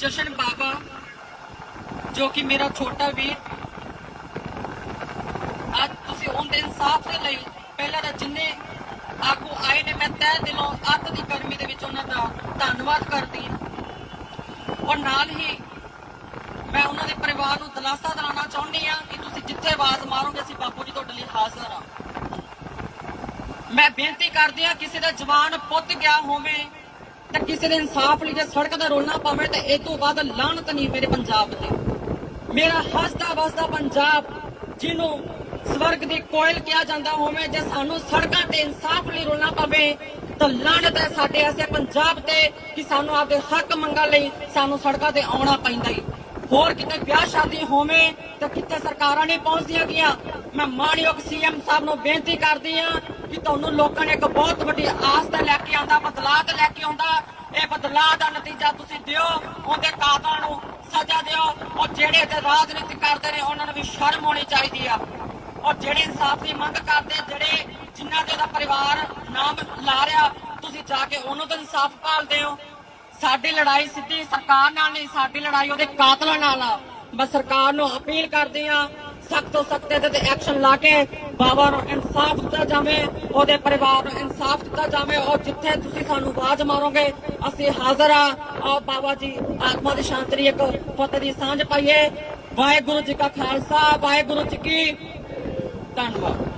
ਜਸ਼ਨ ਬਾਬਾ, ਜੋ ਕਿ ਮੇਰਾ ਛੋਟਾ ਵੀਰ। ਅੱਜ ਤੁਸੀਂ ਉਹਦੇ ਇਨਸਾਫ ਦੇ ਲਈ ਪਹਿਲਾਂ ਤਾਂ ਜਿੰਨੇ ਆਗੂ ਆਏ ਨੇ, ਮੈਂ ਤਹਿ ਦਿਲੋਂ ਅੱਤ ਦੀ ਗਰਮੀ ਦੇ ਵਿੱਚ ਉਹਨਾਂ ਦਾ ਧੰਨਵਾਦ ਕਰਦੀ ਹਾਂ। ਔਰ ਨਾਲ ਹੀ ਮੈਂ ਉਹਨਾਂ ਦੇ ਪਰਿਵਾਰ ਨੂੰ ਦਿਲਾਸਾ ਦਿਲਾਉਣਾ ਚਾਹੁੰਦੀ ਹਾਂ ਕਿ ਤੁਸੀਂ ਜਿੱਥੇ ਆਵਾਜ਼ ਮਾਰੋਗੇ, ਅਸੀਂ ਬਾਪੂ ਜੀ ਤੁਹਾਡੇ ਲਈ ਹਾਜ਼ਰ ਹਾਂ। ਮੈਂ ਬੇਨਤੀ ਕਰਦੀ ਹਾਂ, ਕਿਸੇ ਦਾ ਜਵਾਨ ਪੁੱਤ ਗਿਆ ਹੋਵੇ ਤੇ ਕਿਸੇ ਦੇ ਇਨਸਾਫ ਲਈ ਜੇ ਸੜਕ ਦਾ ਰੋਲਣਾ ਪਵੇ ਤੇ ਇਹ ਤੋਂ ਬਾਅਦ ਲਾਹਨਤ ਨਹੀਂ ਮੇਰੇ ਪੰਜਾਬ ਤੇ ਮੇਰਾ ਹੱਸਦਾ ਵਸਦਾ ਪੰਜਾਬ, ਜਿਹਨੂੰ ਸਵਰਗ ਦੀ ਕੋਇਲ ਕਿਹਾ ਜਾਂਦਾ ਹੋਵੇ, ਜੇ ਸਾਨੂੰ ਸੜਕਾਂ ਤੇ ਇਨਸਾਫ ਲਈ ਰੋਲਣਾ ਪਵੇ, ਤਾਂ ਲਾਹਨਤ ਹੈ ਸਾਡੇ ਐਸੇ ਪੰਜਾਬ ਤੇ, ਕਿ ਸਾਨੂੰ ਆਪਦੇ ਹੱਕ ਮੰਗਣ ਲਈ ਸਾਨੂੰ ਸੜਕਾਂ ਤੇ ਆਉਣਾ ਪੈਂਦਾ ਹੀ। ਹੋਰ ਕਿਤੇ ਵਿਆਹ ਸ਼ਾਦੀ ਹੋਵੇ ਤਾਂ ਕਿਤੇ ਸਰਕਾਰਾਂ ਨਹੀਂ ਪਹੁੰਚਦੀਆਂ ਗਈਆਂ। ਮੈਂ ਮਾਣਯੋਗ ਸੀਐਮ ਸਾਹਿਬ ਨੂੰ ਬੇਨਤੀ ਕਰਦੀ ਆ ਕਿ ਤੁਹਾਨੂੰ ਲੋਕਾਂ ਨੇ ਇੱਕ ਬਹੁਤ ਵੱਡੀ ਆਸ ਤੇ ਲੈ ਕੇ ਆਂਦਾ ਬਦਲਾਅ ਤੇ ਲੈ ਕੇ ਆਉਂਦਾ। ਇਹ ਬਦਲਾਅ ਦਾ ਨਤੀਜਾ ਤੁਸੀਂ ਦਿਓ, ਉਹਦੇ ਕਾਤਲਾਂ ਨੂੰ ਸਜ਼ਾ ਦਿਓ ਔਰ ਜਿਹੜੇ ਤੇ ਰਾਜਨੀਤੀ ਕਰਦੇ ਨੇ, ਉਹਨਾਂ ਨੂੰ ਵੀ ਸ਼ਰਮ ਹੋਣੀ ਚਾਹੀਦੀ ਆ। ਔਰ ਜਿਹੜੇ ਇਨਸਾਫ ਦੀ ਮੰਗ ਕਰਦੇ, ਜਿਹੜੇ ਜਿਨ੍ਹਾਂ ਦੇ ਉਹਦਾ ਪਰਿਵਾਰ ਨਾਮ ਲਾ ਰਿਹਾ, ਤੁਸੀਂ ਜਾ ਕੇ ਉਹਨੂੰ ਤਾਂ ਇਨਸਾਫ ਭਾਲਦੇ ਹੋ। ਸਾਡੀ ਲੜਾਈ ਸਿੱਧੀ ਸਰਕਾਰ ਨਾਲ ਨਹੀਂ, ਸਾਡੀ ਲੜਾਈ ਉਹਦੇ ਕਾਤਲਾਂ ਨਾਲ ਆ। ਬਸ ਸਰਕਾਰ ਨੂੰ ਅਪੀਲ ਕਰਦੇ ਆ ਸਖਤ ਤੋਂ ਸਖਤ ਇਹਦੇ ਤੇ ਐਕਸ਼ਨ ਲਾ ਕੇ ਬਾਬਾ ਨੂੰ ਇਨਸਾਫ ਦਿੱਤਾ ਜਾਵੇ, ਉਹਦੇ ਪਰਿਵਾਰ ਨੂੰ ਇਨਸਾਫ ਦਿੱਤਾ ਜਾਵੇ ਔਰ ਜਿੱਥੇ ਤੁਸੀਂ ਸਾਨੂੰ ਆਵਾਜ਼ ਮਾਰੋਗੇ, ਅਸੀਂ ਹਾਜ਼ਰ ਆ ਆਓ ਬਾਬਾ ਜੀ, ਆਤਮਾ ਦੀ ਸ਼ਾਂਤੀ ਲਈ ਇੱਕ ਪੁੱਤ ਦੀ ਸਾਂਝ ਪਾਈਏ। ਵਾਹਿਗੁਰੂ ਜੀ ਕਾ ਖਾਲਸਾ, ਵਾਹਿਗੁਰੂ ਜੀ ਕੀ ਧੰਨਵਾਦ।